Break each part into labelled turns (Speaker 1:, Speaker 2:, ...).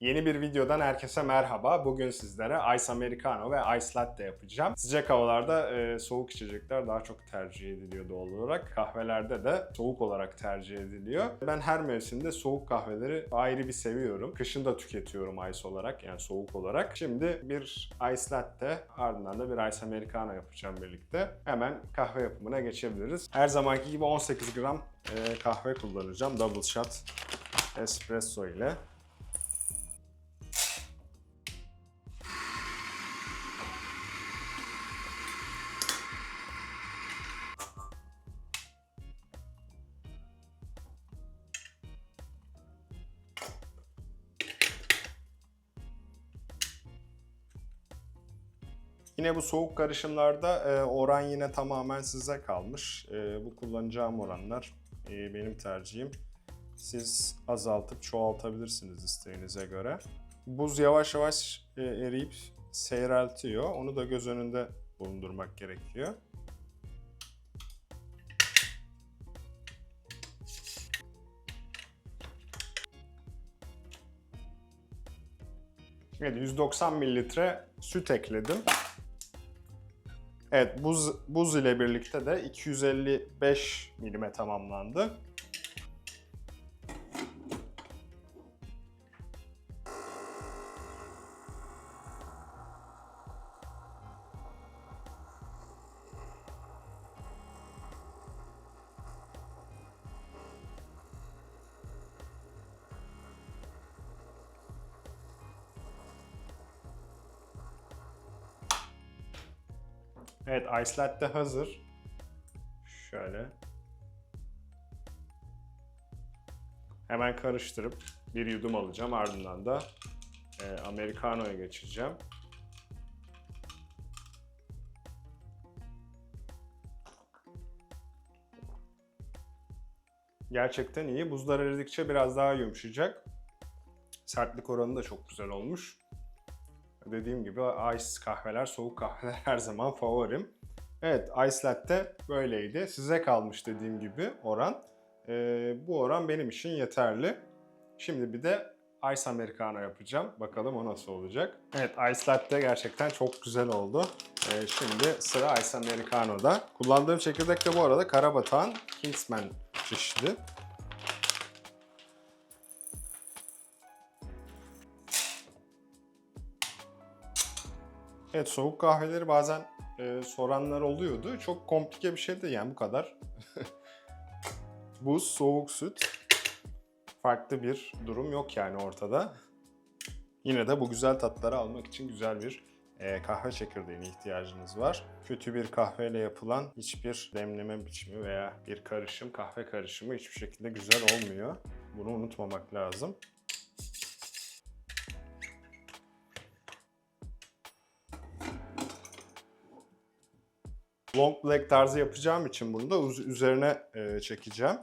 Speaker 1: Yeni bir videodan herkese merhaba. Bugün sizlere Ice Americano ve Ice Latte yapacağım. Sıcak havalarda e, soğuk içecekler daha çok tercih ediliyor doğal olarak. Kahvelerde de soğuk olarak tercih ediliyor. Ben her mevsimde soğuk kahveleri ayrı bir seviyorum. Kışın da tüketiyorum ice olarak yani soğuk olarak. Şimdi bir Ice Latte ardından da bir Ice Americano yapacağım birlikte. Hemen kahve yapımına geçebiliriz. Her zamanki gibi 18 gram e, kahve kullanacağım. Double shot espresso ile. Yine bu soğuk karışımlarda e, oran yine tamamen size kalmış. E, bu kullanacağım oranlar e, benim tercihim. Siz azaltıp çoğaltabilirsiniz isteğinize göre. Buz yavaş yavaş eriyip seyreltiyor. Onu da göz önünde bulundurmak gerekiyor. Evet 190 mililitre süt ekledim. Evet buz, buz ile birlikte de 255 milime tamamlandı. Evet Ice Latte hazır. Şöyle. Hemen karıştırıp bir yudum alacağım. Ardından da e, Americano'ya geçeceğim. Gerçekten iyi. Buzlar eridikçe biraz daha yumuşayacak. Sertlik oranı da çok güzel olmuş. Dediğim gibi ice kahveler, soğuk kahveler her zaman favorim. Evet, ice latte böyleydi. Size kalmış dediğim gibi oran. Ee, bu oran benim için yeterli. Şimdi bir de ice americano yapacağım. Bakalım o nasıl olacak. Evet, ice latte gerçekten çok güzel oldu. Ee, şimdi sıra ice americano'da. Kullandığım çekirdek de bu arada Karabatak'ın Kingsman çeşidi. Evet soğuk kahveleri bazen e, soranlar oluyordu. Çok komplike bir şey de yani bu kadar. Buz, soğuk süt. Farklı bir durum yok yani ortada. Yine de bu güzel tatları almak için güzel bir e, kahve çekirdeğine ihtiyacınız var. Kötü bir kahveyle yapılan hiçbir demleme biçimi veya bir karışım, kahve karışımı hiçbir şekilde güzel olmuyor. Bunu unutmamak lazım. Long black tarzı yapacağım için bunu da üzerine çekeceğim.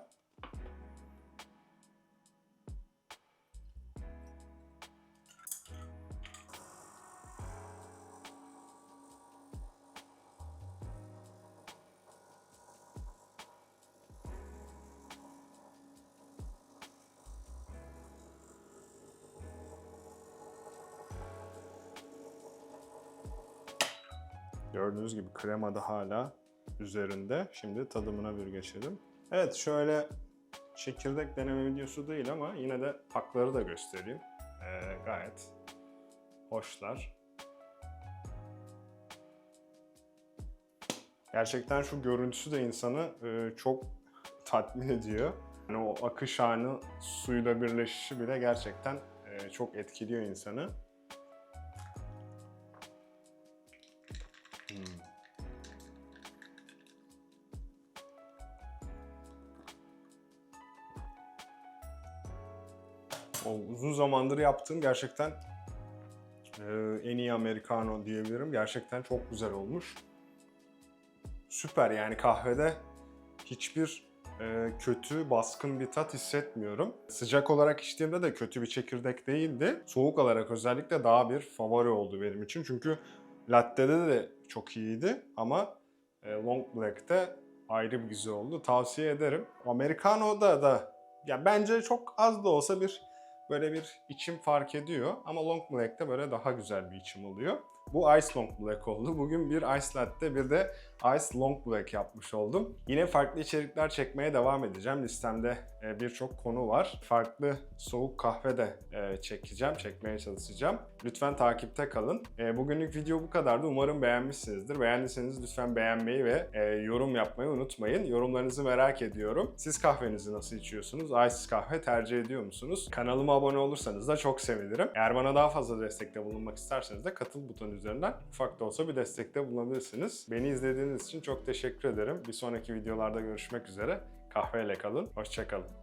Speaker 1: Gördüğünüz gibi krema da hala üzerinde. Şimdi tadımına bir geçelim. Evet şöyle çekirdek deneme videosu değil ama yine de takları da göstereyim. Ee, gayet hoşlar. Gerçekten şu görüntüsü de insanı e, çok tatmin ediyor. Yani o akış anı suyla birleşişi bile gerçekten e, çok etkiliyor insanı. O uzun zamandır yaptığım gerçekten e, en iyi Americano diyebilirim. Gerçekten çok güzel olmuş. Süper yani kahvede hiçbir e, kötü, baskın bir tat hissetmiyorum. Sıcak olarak içtiğimde de kötü bir çekirdek değildi. Soğuk olarak özellikle daha bir favori oldu benim için. Çünkü latte'de de çok iyiydi ama e, long black'te ayrı bir güzel oldu. Tavsiye ederim. Americano'da da ya bence çok az da olsa bir böyle bir içim fark ediyor. Ama long black'te böyle daha güzel bir içim oluyor. Bu Ice Long Black oldu. Bugün bir Ice Latte bir de Ice Long Black yapmış oldum. Yine farklı içerikler çekmeye devam edeceğim. Listemde e, birçok konu var. Farklı soğuk kahve de e, çekeceğim, çekmeye çalışacağım. Lütfen takipte kalın. E, Bugünlük video bu kadardı. Umarım beğenmişsinizdir. Beğendiyseniz lütfen beğenmeyi ve yorum yapmayı unutmayın. Yorumlarınızı merak ediyorum. Siz kahvenizi nasıl içiyorsunuz? Ice kahve tercih ediyor musunuz? Kanalıma abone olursanız da çok sevinirim. Eğer bana daha fazla destekte bulunmak isterseniz de katıl butonu üzerinden ufak da olsa bir destekte bulunabilirsiniz. Beni izlediğiniz için çok teşekkür ederim. Bir sonraki videolarda görüşmek üzere. Kahveyle kalın. Hoşçakalın.